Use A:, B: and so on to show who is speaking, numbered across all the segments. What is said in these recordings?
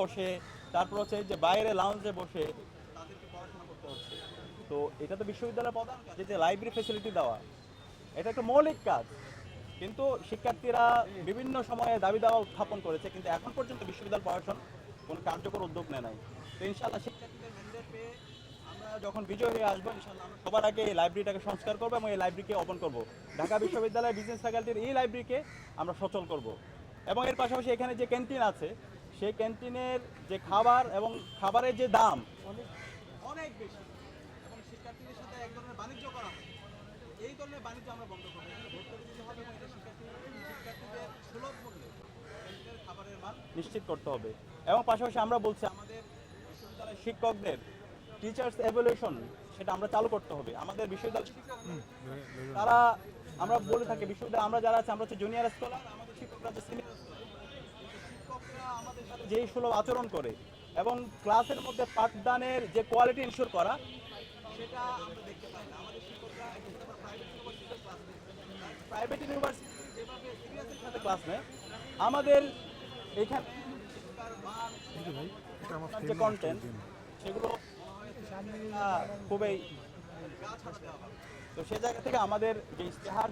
A: বসে, তারপর হচ্ছে যে বাইরে লাউঞ্জে বসে তো এটা তো বিশ্ববিদ্যালয়ের প্রধান কাজ যে লাইব্রেরি ফেসিলিটি দেওয়া, এটা একটা মৌলিক কাজ। কিন্তু শিক্ষার্থীরা বিভিন্ন সময়ে দাবি দাওয়া উত্থাপন করেছে, কিন্তু এখন পর্যন্ত বিশ্ববিদ্যালয় প্রশাসন কোনো কার্যকর উদ্যোগ নেয় নাই। তো ইনশাআল্লাহ শিক্ষার্থীদের ম্যান্ডেট পেয়ে আমরা যখন বিজয় হয়ে আসব, ইনশাআল্লাহ আমরা সবার আগে এই লাইব্রেরিটাকে সংস্কার করব এবং এই লাইব্রেরিকে ওপেন করব। ঢাকা বিশ্ববিদ্যালয়ের বিজনেস ফ্যাকাল্টির এই লাইব্রেরিকে আমরা সচল করব। এবং এর পাশাপাশি এখানে যে ক্যান্টিন আছে সেই ক্যান্টিনের যে খাবার এবং খাবারের যে দাম অনেক অনেক বেশি। এবং শিক্ষার্থীদের সাথে এক ধরনের বাণিজ্য করা হয়। এই ধরনের বাণিজ্য আমরা বন্ধ করব। ভর্তুকি দিতে হবে এবং এটা শিক্ষার্থীদের শিক্ষার্থীদের সুলভ মূল্যে ক্যান্টিনের খাবারের মান নিশ্চিত করতে হবে। এবং পাশাপাশি আমরা বলছি আমাদের বিশ্ববিদ্যালয়ের শিক্ষকদের টিচার্স এভলিউশন সেটা আমরা চালু করতে হবে। আমাদের বিশ্ববিদ্যালয় তারা আমরা বলে থাকি বিশ্ববিদ্যালয় আমরা যারা আছে আমরা হচ্ছে জুনিয়র স্কলার আমাদের শিক্ষকরা হচ্ছে সিনিয়র শিক্ষকরা আমাদের যেই সুলভ আচরণ করে এবং ক্লাসের মধ্যে পাঠদানের যে কোয়ালিটি ইনশিওর করা সেটা আমরা দেখতে পাই না। আমাদের শিক্ষকরা প্রাইভেট ইউনিভার্সিটি যেভাবে সিরিয়াসের সাথে ক্লাস নেয় আমাদের এখানে যে কন্টেন্ট সেগুলো খুবই। তো সে জায়গা থেকে আমাদের যে ইশতেহার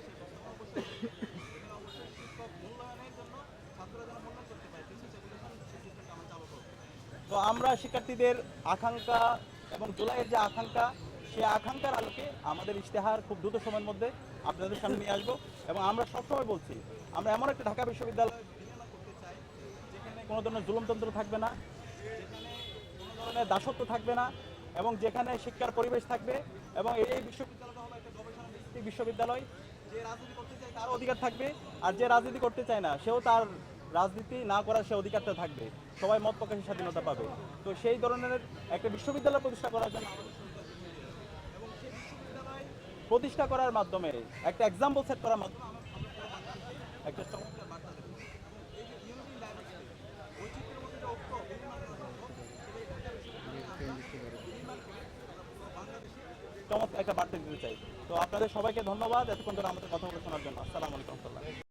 A: তো আমরা শিক্ষার্থীদের আকাঙ্ক্ষা এবং জুলাইয়ের যে আকাঙ্ক্ষা সেই আকাঙ্ক্ষার আলোকে আমাদের ইশতেহার খুব দ্রুত সময়ের মধ্যে আপনাদের সামনে নিয়ে আসব এবং আমরা সবসময় বলছি, আমরা এমন একটা ঢাকা বিশ্ববিদ্যালয় যেখানে কোনো ধরনের জুলুমতন্ত্র থাকবে না কোনো ধরনের দাসত্ব থাকবে না এবং যেখানে শিক্ষার পরিবেশ থাকবে এবং এই বিশ্ববিদ্যালয়টা হলো একটা গবেষণা বিশ্ববিদ্যালয়, যে রাজনীতি করতে চায় তার অধিকার থাকবে আর যে রাজনীতি করতে চায় না, সেও তার রাজনীতি না করার সে অধিকারটা থাকবে। সবাই মত প্রকাশের স্বাধীনতা পাবে। তো সেই ধরনের একটা বিশ্ববিদ্যালয় প্রতিষ্ঠা করার জন্য প্রতিষ্ঠা করার মাধ্যমে, একটা এক্সাম্পল সেট করার মাধ্যমে একটা বার্তা দিতে চাই। তো আপনাদের সবাইকে ধন্যবাদ এতক্ষণ ধরে আমাদের কথা বলে শোনার জন্য। আসসালামু আলাইকুম